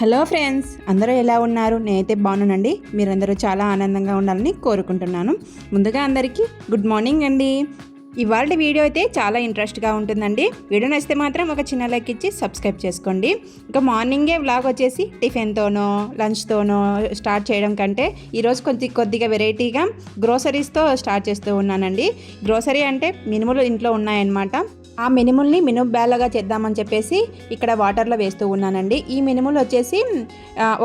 Hello friends అందరూ ఎలా ఉన్నారు? నేనైతే బాగున్నానండి. మీరందరూ చాలా ఆనందంగా ఉండాలని కోరుకుంటున్నాను. ముందుగా అందరికీ గుడ్ మార్నింగ్ అండి. ఇవాళ వీడియో అయితే చాలా ఇంట్రెస్ట్గా ఉంటుందండి. వీడియో నచ్చితే మాత్రం ఒక చిన్న లైక్ ఇచ్చి సబ్స్క్రైబ్ చేసుకోండి. ఇంకా మార్నింగే వ్లాగ్ వచ్చేసి టిఫిన్తోనో లంచ్తోనో స్టార్ట్ చేయడం కంటే ఈరోజు కొంచెం కొద్దిగా వెరైటీగా గ్రోసరీస్తో స్టార్ట్ చేస్తూ ఉన్నానండి. గ్రోసరీ అంటే మినుములు ఇంట్లో ఉన్నాయన్నమాట. ఆ మినుముల్ని మినుము బేలగా చేద్దామని చెప్పేసి ఇక్కడ వాటర్లో వేస్తూ ఉన్నానండి. ఈ మినుములు వచ్చేసి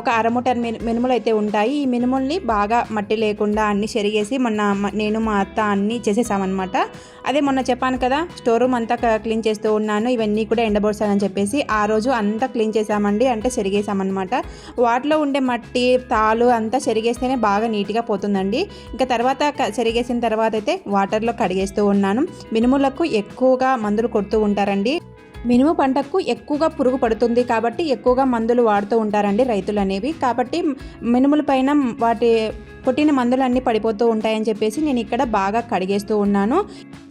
ఒక అరమూటర్ మిను మినుములు అయితే ఉంటాయి. ఈ మినుముల్ని బాగా మట్టి లేకుండా అన్ని చెరిగేసి మొన్న నేను మా అత్త అన్నీ చేసేసామన్నమాట. అదే మొన్న చెప్పాను కదా స్టోర్ రూమ్ అంతా క్లీన్ చేస్తూ ఉన్నాను. ఇవన్నీ కూడా ఎండబోసానని చెప్పేసి ఆ రోజు అంతా క్లీన్ చేసామండి అంటే చెరిగేసామన్నమాట. వాటిలో ఉండే మట్టి తాలు అంతా చెరిగేస్తేనే బాగా నీట్గా పోతుందండి. ఇంకా తర్వాత చెరిగేసిన తర్వాత అయితే వాటర్లో కడిగేస్తూ ఉన్నాను. మినుములకు ఎక్కువగా మందు మందులు కొడుతూ ఉంటారండి. మినుము పంటకు ఎక్కువగా పురుగు పడుతుంది కాబట్టి ఎక్కువగా మందులు వాడుతూ ఉంటారండి రైతులు అనేవి కాబట్టి మినుముల పైన వాటి కొట్టిన మందులు అన్నీ పడిపోతూ ఉంటాయని చెప్పేసి నేను ఇక్కడ బాగా కడిగేస్తూ ఉన్నాను.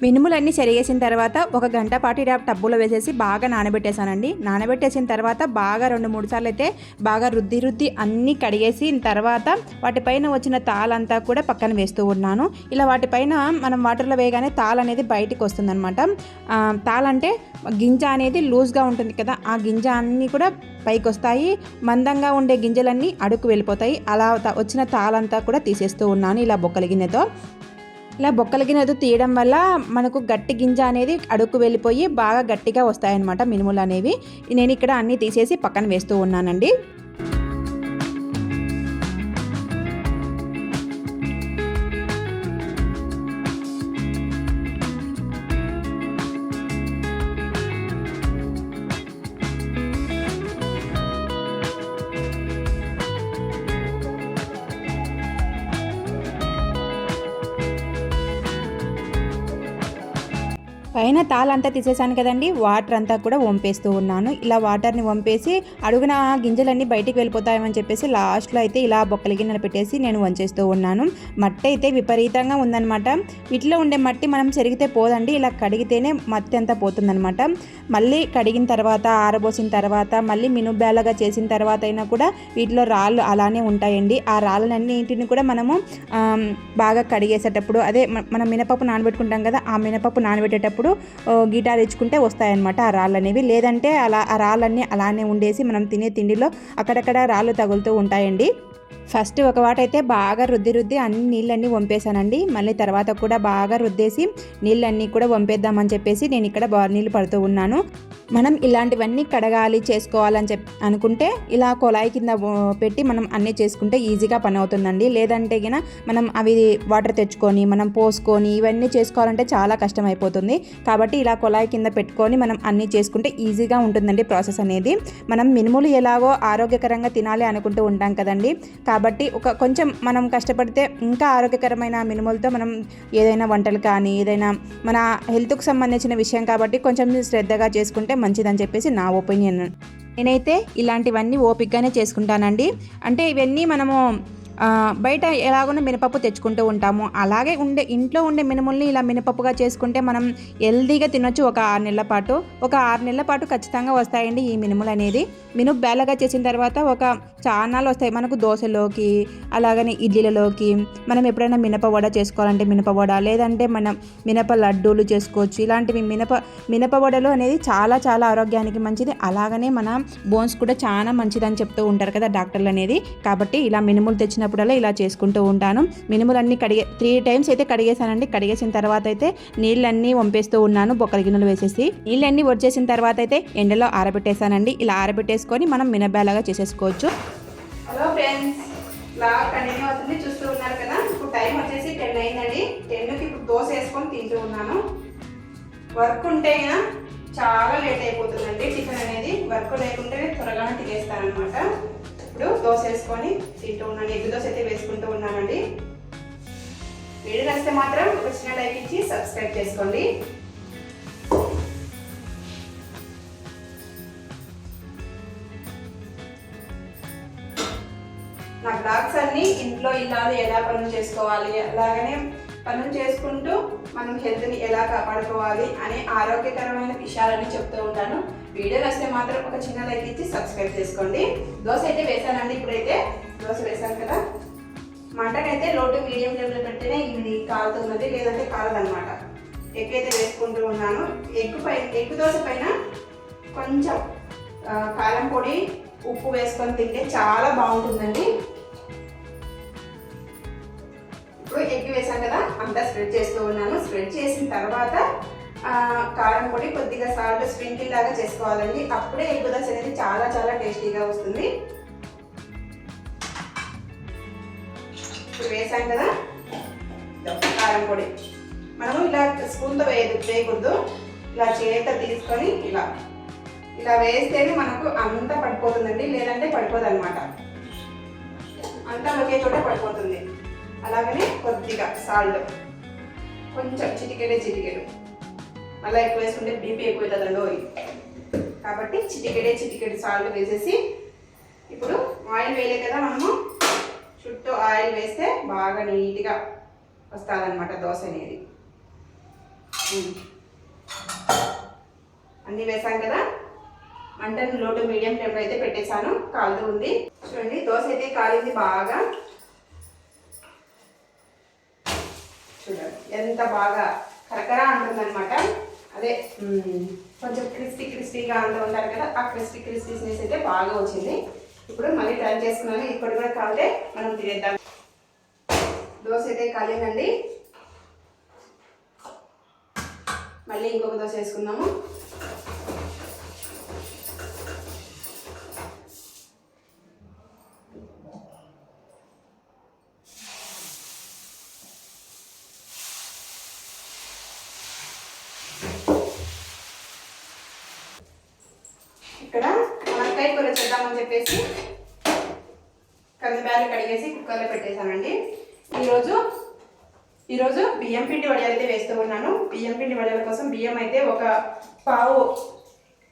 మినుములన్నీ చెరిగేసిన తర్వాత ఒక గంట పాటు ఇలా టబ్బులో వేసేసి బాగా నానబెట్టేశానండి. నానబెట్టేసిన తర్వాత బాగా రెండు మూడు సార్లు అయితే బాగా రుద్ది రుద్ది అన్నీ కడిగేసిన తర్వాత వాటిపైన వచ్చిన తాళంతా కూడా పక్కన వేస్తూ ఉన్నాను. ఇలా వాటిపైన మనం వాటర్లో వేయగానే తాళ్ అనేది బయటికి వస్తుందన్నమాట. తాళంటే గింజ అనేది లూజ్గా ఉంటుంది కదా ఆ గింజ అన్నీ కూడా పైకి వస్తాయి మందంగా ఉండే గింజలన్నీ అడుగు వెళ్ళిపోతాయి. అలా వచ్చిన తాళంతా కూడా తీసేస్తూ ఉన్నాను. ఇలా బొక్కల గిన్నెతో ఇలా బొక్కల గిన్నెతో తీయడం వల్ల మనకు గట్టి గింజ అనేది అడుక్కు వెళ్ళిపోయి బాగా గట్టిగా వస్తాయన్నమాట మినుములు అనేవి. నేను ఇక్కడ అన్నీ తీసేసి పక్కన వేస్తూ ఉన్నానండి. పైన తాళంతా తీసేసాను కదండి వాటర్ అంతా కూడా వంపేస్తూ ఉన్నాను. ఇలా వాటర్ని వంపేసి అడుగున గింజలన్నీ బయటికి వెళ్ళిపోతాయని చెప్పేసి లాస్ట్లో అయితే ఇలా బొక్కల గిన్నెలు పెట్టేసి నేను వంచేస్తూ ఉన్నాను. మట్టి అయితే విపరీతంగా ఉందన్నమాట. వీటిలో ఉండే మట్టి మనం చెరిగితే పోదండి ఇలా కడిగితేనే మట్టి అంతా పోతుందన్నమాట. మళ్ళీ కడిగిన తర్వాత ఆరబోసిన తర్వాత మళ్ళీ మినుబేలగా చేసిన తర్వాత అయినా కూడా వీటిలో రాళ్ళు అలానే ఉంటాయండి. ఆ రాళ్ళన్నింటిని కూడా మనము బాగా కడిగేసేటప్పుడు అదే మనం మినపప్పు నానబెట్టుకుంటాం కదా ఆ మినపప్పు నానబెట్టేటప్పుడు ఓ, గిటార్ తెచ్చుకుంటే వస్తాయన్నమాట ఆ రాళ్ళు అనేవి లేదంటే అలా ఆ రాళ్ళన్నీ అలానే ఉండేసి మనం తినే తిండిలో అక్కడక్కడ రాళ్ళు తగులుతూ ఉంటాయండి. ఫస్ట్ ఒక వాటైతే బాగా రుద్ది రుద్ది అన్ని నీళ్ళన్నీ వంపేశానండి. మళ్ళీ తర్వాత కూడా బాగా రుద్దేసి నీళ్ళన్నీ కూడా వంపేద్దామని చెప్పేసి నేను ఇక్కడ బాగా నీళ్ళు పడుతూ ఉన్నాను. మనం ఇలాంటివన్నీ కడగాలి చేసుకోవాలని చెప్ అనుకుంటే ఇలా కొలాయి కింద పెట్టి మనం అన్నీ చేసుకుంటే ఈజీగా పని అవుతుందండి. లేదంటే గిన మనం అవి వాటర్ తెచ్చుకొని మనం పోసుకొని ఇవన్నీ చేసుకోవాలంటే చాలా కష్టం అయిపోతుంది కాబట్టి ఇలా కొలాయి కింద పెట్టుకొని మనం అన్నీ చేసుకుంటే ఈజీగా ఉంటుందండి ప్రాసెస్ అనేది. మనం మినుములు ఎలాగో ఆరోగ్యకరంగా తినాలి అనుకుంటూ ఉంటాం కదండి. కాబట్టి ఒక కొంచెం మనం కష్టపడితే ఇంకా ఆరోగ్యకరమైన మినుములతో మనం ఏదైనా వంటలు కానీ ఏదైనా మన హెల్త్కు సంబంధించిన విషయం కాబట్టి కొంచెం శ్రద్ధగా చేసుకుంటే మంచిదని చెప్పేసి నా ఒపీనియన్. నేనైతే ఇలాంటివన్నీ ఓపికగానే చేసుకుంటానండి. అంటే ఇవన్నీ మనము బయట ఎలాగోనో మినపప్పు తెచ్చుకుంటూ ఉంటాము. అలాగే ఉండే ఇంట్లో ఉండే మినుముల్ని ఇలా మినపప్పుగా చేసుకుంటే మనం హెల్దీగా తినొచ్చు ఒక ఆరు నెలల పాటు. ఒక ఆరు నెలల పాటు ఖచ్చితంగా వస్తాయండి ఈ మినుములు అనేది. మినుపు బేలగా చేసిన తర్వాత ఒక చానాలు వస్తాయి. మనకు దోశలోకి అలాగనే ఇడ్లీలలోకి. మనం ఎప్పుడైనా మినప వడ చేసుకోవాలంటే మినప వడ లేదంటే మనం మినప లడ్డూలు చేసుకోవచ్చు. ఇలాంటివి మినప మినప వడలు అనేది చాలా చాలా ఆరోగ్యానికి మంచిది. అలాగనే మన బోన్స్ కూడా చాలా మంచిదని చెప్తూ ఉంటారు కదా డాక్టర్లు అనేది. కాబట్టి ఇలా మినుములు తెచ్చినప్పుడల్లా ఇలా చేసుకుంటూ ఉంటాను. మినుములన్నీ కడిగే త్రీ టైమ్స్ అయితే కడిగేశానండి. కడిగేసిన తర్వాత అయితే నీళ్ళన్నీ వంపేస్తూ ఉన్నాను. బొక్కల గిన్నెలు వేసేసి నీళ్ళన్నీ వచ్చేసిన తర్వాత అయితే ఎండలో ఆరబెట్టేశానండి. ఇలా ఆరబెట్టేసుకొని మనం మినబేలాగా చేసేసుకోవచ్చు. హలో ఫ్రెండ్స్ బ్లాగ్ కంటిన్యూ అవుతుంది. చూస్తూ ఉన్నారు కదా ఇప్పుడు టైం వచ్చేసి టెన్ అయిందండి. టెన్కి ఇప్పుడు దోశ వేసుకొని తింటూ ఉన్నాను. వర్క్ ఉంటే చాలా లేట్ అయిపోతుందండి టిఫిన్ అనేది. వర్క్ లేకుంటే త్వరగానే తినేస్తాను అనమాట చేసుకొని వేసుకొని తింటూ ఉన్నాను ఎగ్ దోశ అయితే వేసుకుంటూ ఉన్నానండి. వీడియో నచ్చితే మాత్రం ఒక చిన్న లైక్ ఇచ్చి సబ్స్క్రైబ్ చేసుకోండి. నా బ్లాగ్స్ అన్ని ఇంట్లో ఇల్లాలు ఎలా పనులు చేసుకోవాలి అలాగనే పనులు చేసుకుంటూ మనం హెల్త్ని ఎలా కాపాడుకోవాలి అనే ఆరోగ్యకరమైన విషయాలని చెప్తూ ఉంటాను. వీడియో నచ్చితే మాత్రం ఒక చిన్న లైక్ ఇచ్చి సబ్స్క్రైబ్ చేసుకోండి. దోశ అయితే వేసానండి ఇప్పుడైతే. దోశ వేసాను కదా. మటన్ అయితే లోటు మీడియం ఫ్లేమ్లో పెట్టినే ఇది కాలుతున్నది లేదంటే కాలదనమాట ఎగ్ అయితే వేసుకుంటూ ఉన్నాను. ఎగ్ పై ఎగ్ దోశ పైన కొంచెం కారం పొడి ఉప్పు వేసుకొని తింటే చాలా బాగుంటుందండి. ఇప్పుడు ఎగ్ వేసాను కదా అంతా స్ప్రెడ్ చేస్తూ ఉన్నాను. స్ప్రెడ్ చేసిన తర్వాత కారం పొడి కొద్దిగా సాల్ట్ స్ప్రింకిల్ లాగా చేసుకోవాలండి. అప్పుడే ఎగ్ దోశ అనేది చాలా చాలా టేస్టీగా వస్తుంది. ఇప్పుడు వేసాం కదా కారం పొడి. మనము ఇలా స్పూన్తో వేయదు వేయకూడదు. ఇలా చేత తీసుకొని ఇలా ఇలా వేస్తేనే మనకు అంతా పడిపోతుందండి లేదంటే పడిపోదు అనమాట అంతా ఒకే చోట పడిపోతుంది. అలాగనే కొద్దిగా సాల్ట్. కొంచెం చిటికెడే చిటికెడు. మళ్ళీ ఎక్కువ వేసుకుంటే బీపీ ఎక్కువ అవుతుందండి కాబట్టి చిటికెడే చిటికెడు సాల్ట్ వేసేసి ఇప్పుడు ఆయిల్ వేయలే కదా మనము చుట్టూ ఆయిల్ వేస్తే బాగా నీట్గా వస్తుందన్నమాట దోశ అనేది. అన్నీ వేసాం కదా? మంటను లోటు మీడియం ఫ్లేమ్లో అయితే పెట్టేశాను కాలుతూ ఉంది. చూడండి దోశ అయితే కాలింది బాగా. చూడండి ఎంత బాగా కరకరా అంటుందన్నమాట. అదే కొంచెం క్రిస్పీ క్రిస్పీగా అంటూ ఉంటారు కదా ఆ క్రిస్పీ క్రిస్పీస్నెస్ అయితే బాగా వచ్చింది. ఇప్పుడు మళ్ళీ ట్రై చేసుకున్నాను ఇప్పుడు కూడా కాలితే మనం తినేద్దాం. దోశ అయితే కాలేనండి మళ్ళీ ఇంకొక దోశ వేసుకుందాము ఇక్కడ మునక్కాయ కూర చేద్దామని చెప్పేసి కందిబ్యాలు కడిగేసి కుక్కర్లో పెట్టేశానండి. ఈరోజు ఈరోజు బియ్యం పిండి వడియాలు అయితే వేస్తూ ఉన్నాను. బియ్యం పిండి వడియాల కోసం బియ్యం అయితే ఒక పావు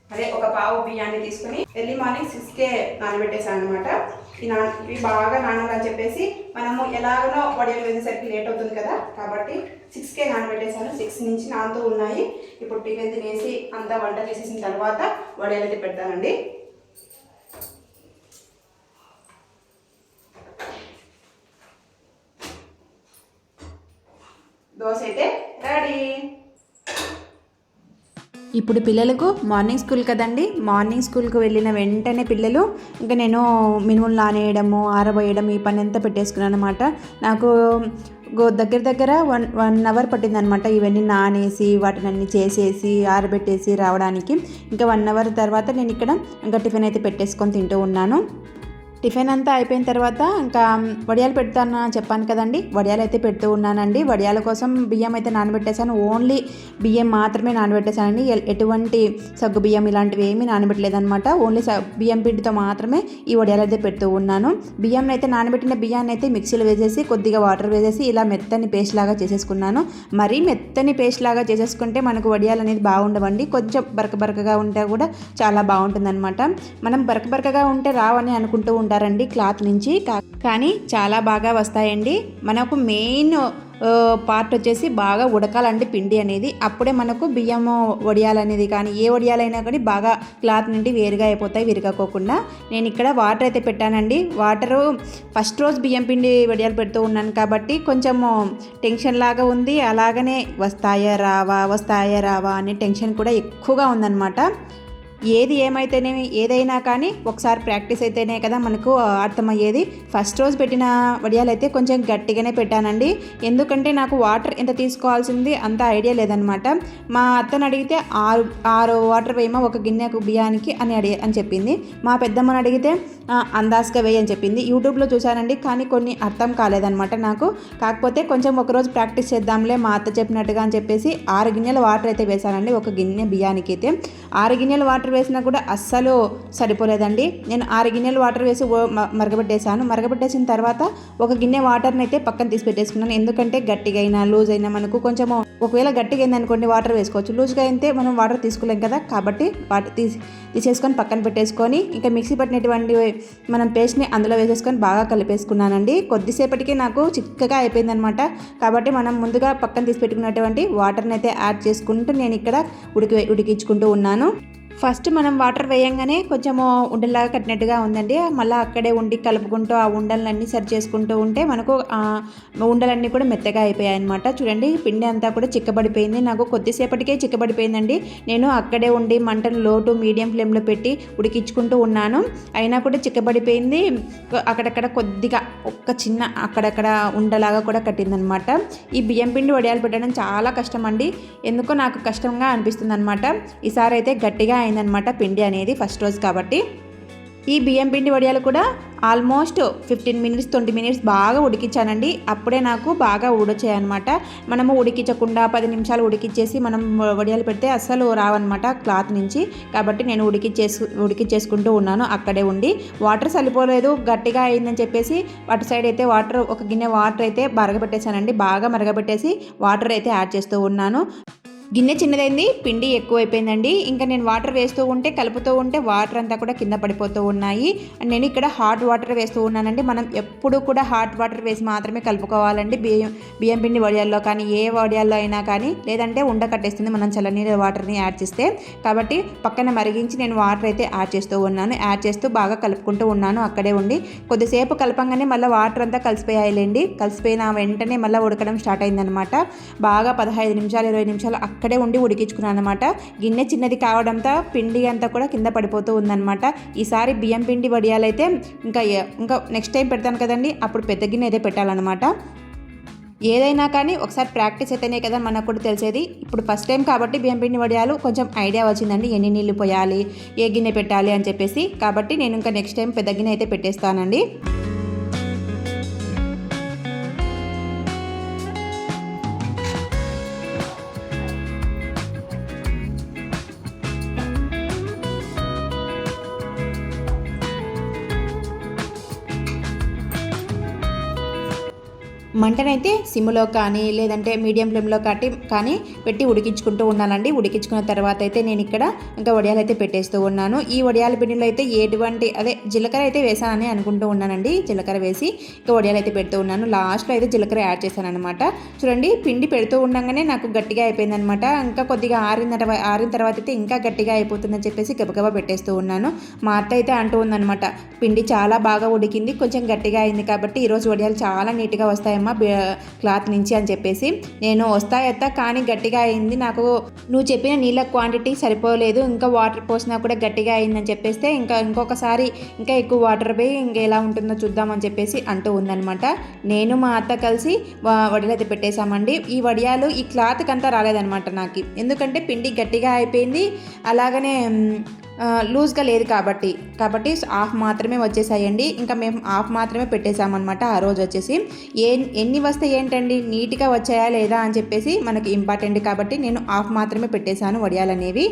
అదే ఒక పావు బియ్యాన్ని తీసుకుని ఎర్లీ మార్నింగ్ సిక్స్కే నానబెట్టేశాను అనమాట ఈ నా ఇవి బాగా నానాలని చెప్పేసి మనము ఎలాగనో వడియాలు వేసేసరికి లేట్ అవుతుంది కదా. కాబట్టి సిక్స్కే నానబెట్టేశాను. సిక్స్ నుంచి నానుతూ ఉన్నాయి. ఇప్పుడు టిఫిన్ తినేసి అంతా వంట చేసేసిన తర్వాత వడియాలు అయితే పెడతానండి. దోశ అయితే రెడీ. ఇప్పుడు పిల్లలకు మార్నింగ్ స్కూల్ కదండి మార్నింగ్ స్కూల్కి వెళ్ళిన వెంటనే పిల్లలు ఇంకా నేను మినుములు నానేయడము ఆరబోయడం ఈ పని అంతా పెట్టేసుకున్నాను అనమాట నాకు గో- దగ్గర దగ్గర వన్ వన్ అవర్ పట్టిందనమాట ఇవన్నీ నానేసి వాటిని అన్ని చేసేసి ఆరబెట్టేసి రావడానికి. ఇంకా వన్ అవర్ తర్వాత నేను ఇక్కడ ఇంకా టిఫిన్ అయితే పెట్టేసుకొని తింటూ ఉన్నాను. టిఫిన్ అంతా అయిపోయిన తర్వాత ఇంకా వడియాలు పెడతాను చెప్పాను కదండి. వడియాలు అయితే పెడుతూ ఉన్నానండి. వడియాల కోసం బియ్యం అయితే నానబెట్టేశాను. ఓన్లీ బియ్యం మాత్రమే నానబెట్టేశానండి. ఎటువంటి సగ్గు బియ్యం ఇలాంటివి ఏమీ నానబెట్టలేదనమాట ఓన్లీ స బియ్యం పిండితో మాత్రమే ఈ వడియాలు అయితే పెడుతూ ఉన్నాను. బియ్యం అయితే నానబెట్టిన బియ్యాన్ని అయితే మిక్సీలో వేసేసి కొద్దిగా వాటర్ వేసేసి ఇలా మెత్తని పేస్ట్ లాగా చేసేసుకున్నాను. మరీ మెత్తని పేస్ట్ లాగా చేసేసుకుంటే మనకు వడియాలు అనేది బాగుండవండి. కొంచెం బరక బరకగా ఉంటే కూడా చాలా బాగుంటుందన్నమాట. మనం బరక బరకగా ఉంటే రావని అనుకుంటూ ఉంటారండి క్లాత్ నుంచి. కానీ చాలా బాగా వస్తాయండి. మనకు మెయిన్ పార్ట్ వచ్చేసి బాగా ఉడకాలండి పిండి అనేది. అప్పుడే మనకు బియ్యం వడియాలనేది కానీ ఏ వడియాలైనా కానీ బాగా క్లాత్ నుండి వేరుగా అయిపోతాయి విరగకోకుండా. నేను ఇక్కడ వాటర్ అయితే పెట్టానండి. వాటరు ఫస్ట్ రోజు బియ్యం పిండి వడియాలు పెడుతూ ఉన్నాను కాబట్టి కొంచెము టెన్షన్ లాగా ఉంది. అలాగనే వస్తాయా రావా వస్తాయా రావా అనే టెన్షన్ కూడా ఎక్కువగా ఉందన్నమాట. ఏది ఏమైతేనేమి ఏదైనా కానీ ఒకసారి ప్రాక్టీస్ అయితేనే కదా మనకు అర్థమయ్యేది. ఫస్ట్ రోజు పెట్టిన వడియాలు అయితే కొంచెం గట్టిగానే పెట్టానండి. ఎందుకంటే నాకు వాటర్ ఎంత తీసుకోవాల్సింది అంత ఐడియా లేదనమాట మా అత్తను అడిగితే ఆరు ఆరు వాటర్ వేయమా ఒక గిన్నెకు బియ్యానికి అని అడిగి అని చెప్పింది. మా పెద్దమ్మని అడిగితే "ఆ, అందాజుగా వేయి అని చెప్పింది. యూట్యూబ్లో చూశానండి కానీ కొన్ని అర్థం కాలేదనమాట నాకు. కాకపోతే కొంచెం ఒకరోజు ప్రాక్టీస్ చేద్దాంలే మా అత్త చెప్పినట్టుగా అని చెప్పేసి ఆరు గిన్నెల వాటర్ అయితే వేశానండి ఒక గిన్నె బియ్యానికి అయితే ఆరు గిన్నెల వాటర్ వాటర్ వేసినా కూడా అస్సలు సరిపోలేదండి. నేను ఆరు గిన్నెలు వాటర్ వేసి మరగబెట్టేశాను. మరగబెట్టేసిన తర్వాత ఒక గిన్నె వాటర్ని అయితే పక్కన తీసి పెట్టేసుకున్నాను. ఎందుకంటే గట్టిగా అయినా లూజ్ అయినా మనకు కొంచెం ఒకవేళ గట్టిగా అయింది అనుకోండి వాటర్ వేసుకోవచ్చు. లూజ్గా అయితే మనం వాటర్ తీసుకోలేం కదా కాబట్టి వాటర్ తీసి తీసేసుకొని పక్కన పెట్టేసుకొని ఇంకా మిక్సీ పట్టినటువంటి మనం పేస్ట్ని అందులో వేసేసుకొని బాగా కలిపేసుకున్నానండి. కొద్దిసేపటికి నాకు చిక్కగా అయిపోయిందనమాట. కాబట్టి మనం ముందుగా పక్కన తీసి పెట్టుకున్నటువంటి వాటర్ని అయితే యాడ్ చేసుకుంటూ నేను ఇక్కడ ఉడికి ఉడికించుకుంటూ ఉన్నాను. ఫస్ట్ మనం వాటర్ వేయంగానే కొంచెము ఉండలాగా కట్టినట్టుగా ఉందండి. మళ్ళీ అక్కడే ఉండి కలుపుకుంటూ ఆ ఉండలన్నీ సరి చేసుకుంటూ ఉంటే మనకు ఉండలన్నీ కూడా మెత్తగా అయిపోయాయి అనమాట చూడండి పిండి అంతా కూడా చిక్కబడిపోయింది. నాకు కొద్దిసేపటికే చిక్కబడిపోయిందండి. నేను అక్కడే ఉండి మంటను లోటు మీడియం ఫ్లేమ్లో పెట్టి ఉడికించుకుంటూ ఉన్నాను. అయినా కూడా చిక్కబడిపోయింది. అక్కడక్కడ కొద్దిగా ఒక్క చిన్న అక్కడక్కడ ఉండలాగా కూడా కట్టిందనమాట ఈ బియ్యం పిండి వడియాలు పెట్టడం చాలా కష్టం అండి ఎందుకో నాకు కష్టంగా అనిపిస్తుంది అనమాట ఈసారి అయితే గట్టిగా అయిందనమాట పిండి అనేది ఫస్ట్ రోజు కాబట్టి. ఈ బియ్యం పిండి వడియాలు కూడా almost fifteen minutes twenty minutes బాగా ఉడికించానండి. అప్పుడే నాకు బాగా అనమాట మనము ఉడికించకుండా పది నిమిషాలు ఉడికిచ్చేసి మనం వడియాలు పెడితే అస్సలు రావన్నమాట క్లాత్ నుంచి. కాబట్టి నేను ఉడికిచ్చేసు ఉడికిచ్చేసుకుంటూ ఉన్నాను అక్కడే ఉండి. వాటర్ సరిపోలేదు గట్టిగా అయిందని చెప్పేసి అటు సైడ్ అయితే వాటర్ ఒక గిన్నె వాటర్ అయితే మరగబెట్టేశానండి బాగా మరగబెట్టేసి వాటర్ అయితే యాడ్ చేస్తూ ఉన్నాను. గిన్నె చిన్నదైంది పిండి ఎక్కువైపోయిందండి. ఇంకా నేను వాటర్ వేస్తూ ఉంటే కలుపుతూ ఉంటే వాటర్ అంతా కూడా కింద పడిపోతూ ఉన్నాయి. అండ్ నేను ఇక్కడ హాట్ వాటర్ వేస్తూ ఉన్నానండి. మనం ఎప్పుడు కూడా హాట్ వాటర్ వేసి మాత్రమే కలుపుకోవాలండి. బియ్యం బియ్యం పిండి వడియాల్లో కానీ ఏ వడియాల్లో అయినా కానీ లేదంటే ఉండ కట్టేస్తుంది మనం చల్లనీళ్ళ వాటర్ని యాడ్ చేస్తే. కాబట్టి పక్కన మరిగించి నేను వాటర్ అయితే యాడ్ చేస్తూ ఉన్నాను. యాడ్ చేస్తూ బాగా కలుపుకుంటూ ఉన్నాను. అక్కడే ఉండి కొద్దిసేపు కలపంగానే మళ్ళీ వాటర్ అంతా కలిసిపోయాయిలేండి. కలిసిపోయిన వెంటనే మళ్ళీ ఉడకడం స్టార్ట్ అయిందనమాట. బాగా పదహైదు నిమిషాలు ఇరవై నిమిషాలు అక్కడే ఉండి ఉడికించుకున్నాను అనమాట గిన్నె చిన్నది కావడంతో పిండి అంతా కూడా కింద పడిపోతూ ఉందన్నమాట. ఈసారి బియ్యం పిండి వడియాలైతే ఇంకా ఇంకా నెక్స్ట్ టైం పెడతాను కదండి అప్పుడు పెద్ద గిన్నె అయితే పెట్టాలన్నమాట. ఏదైనా కానీ ఒకసారి ప్రాక్టీస్ అయితేనే కదా మనకు కూడా తెలిసేది. ఇప్పుడు ఫస్ట్ టైం కాబట్టి బియ్యం పిండి వడియాలు కొంచెం ఐడియా వచ్చిందండి ఎన్ని నీళ్ళు పోయాలి ఏ గిన్నె పెట్టాలి అని చెప్పేసి. కాబట్టి నేను ఇంకా నెక్స్ట్ టైం పెద్ద గిన్నె అయితే పెట్టేస్తానండి. మంటనైతే సిమ్లో కానీ లేదంటే మీడియం ఫ్లేమ్లో కట్టి కానీ పెట్టి ఉడికించుకుంటూ ఉన్నానండి ఉడికించుకున్న తర్వాత అయితే నేను ఇక్కడ ఇంకా వడియాలు అయితే పెట్టేస్తూ ఉన్నాను. ఈ వడియాల పిండిలో అయితే ఎటువంటి అదే జీలకర్ర అయితే వేసానని అనుకుంటూ ఉన్నానండి. జీలకర్ర వేసి ఇంకా వడియాలు అయితే పెడుతూ ఉన్నాను. లాస్ట్లో అయితే జీలకర్ర యాడ్ చేశాను అనమాట చూడండి పిండి పెడుతూ ఉండగానే నాకు గట్టిగా అయిపోయిందనమాట ఇంకా కొద్దిగా ఆరిన తర్వాత ఆరిన తర్వాత అయితే ఇంకా గట్టిగా అయిపోతుందని చెప్పేసి గబగబా పెట్టేస్తూ ఉన్నాను. మా అత్త అయితే అంటూ ఉందనమాట పిండి చాలా బాగా ఉడికింది కొంచెం గట్టిగా అయింది కాబట్టి ఈరోజు వడియాలు చాలా నీట్గా వస్తాయమ్మా బి- క్లాత్ నుంచి అని చెప్పేసి నేను వస్తాయత్తా కానీ గట్టిగా అయింది. నాకు నువ్వు చెప్పిన నీళ్ళ క్వాంటిటీ సరిపోలేదు. ఇంకా వాటర్ పోసినా కూడా గట్టిగా అయిందని చెప్పేస్తే ఇంకా ఇంకొకసారి ఇంకా ఎక్కువ వాటర్ పోయి ఇంకా ఎలా ఉంటుందో చూద్దామని చెప్పేసి అంటూ ఉందనమాట నేను మా అత్త కలిసి వ- వడియాలు పెట్టేశామండి. ఈ వడియాలు ఈ క్లాత్కి అంతా రాలేదనమాట నాకు. ఎందుకంటే పిండి గట్టిగా అయిపోయింది. అలాగనే లూజ్గా లేదు కాబట్టి. కాబట్టి హాఫ్ మాత్రమే వచ్చేసాయండి. ఇంకా మేము హాఫ్ మాత్రమే పెట్టేసామన్నమాట ఆ రోజు వచ్చేసి ఏ ఎన్ని వస్తే ఏంటండి? నీట్గా వచ్చాయా లేదా అని చెప్పేసి మనకి ఇంపార్టెంట్ కాబట్టి నేను హాఫ్ మాత్రమే పెట్టేశాను వడియాలనేవి.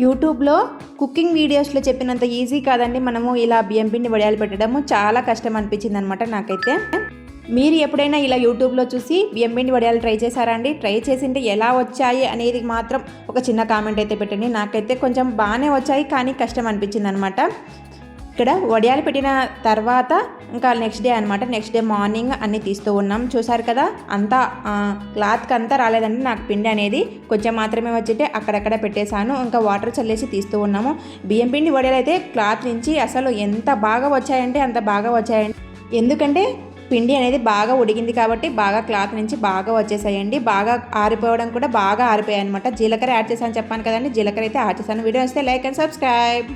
యూట్యూబ్లో కుకింగ్ వీడియోస్లో చెప్పినంత ఈజీ కాదండి. మనము ఇలా బియ్యం పిండి వడియాలు పెట్టడము చాలా కష్టం అనిపించింది అనమాట నాకైతే. మీరు ఎప్పుడైనా ఇలా యూట్యూబ్లో చూసి బియ్యం పిండి వడియాలు ట్రై చేశారా అండి? ట్రై చేసింటే ఎలా వచ్చాయి అనేది మాత్రం ఒక చిన్న కామెంట్ అయితే పెట్టండి. నాకైతే కొంచెం బాగానే వచ్చాయి కానీ కష్టం అనిపించింది అనమాట ఇక్కడ వడియాలు పెట్టిన తర్వాత ఇంకా నెక్స్ట్ డే అనమాట. నెక్స్ట్ డే మార్నింగ్ అన్నీ తీస్తూ ఉన్నాం. చూసారు కదా? అంతా క్లాత్కి అంతా రాలేదండి నాకు పిండి అనేది. కొంచెం మాత్రమే వచ్చితే అక్కడక్కడ పెట్టేశాను. ఇంకా వాటర్ చల్లేసి తీస్తూ ఉన్నాము. బియ్యం పిండి వడియాలు అయితే క్లాత్ నుంచి అసలు ఎంత బాగా వచ్చాయంటే అంత బాగా వచ్చాయండి. ఎందుకంటే పిండి అనేది బాగా ఉడికింది కాబట్టి బాగా క్లాత్ నుంచి బాగా వచ్చేసాయండి. బాగా ఆరిపోవడం కూడా బాగా ఆరిపోయాయి అనమాట జీలకర్ర యాడ్ చేశాను చెప్పాను కదండి. జీలకర్ర అయితే యాడ్ చేశాను. వీడియో వస్తే లైక్ అండ్ సబ్స్క్రైబ్.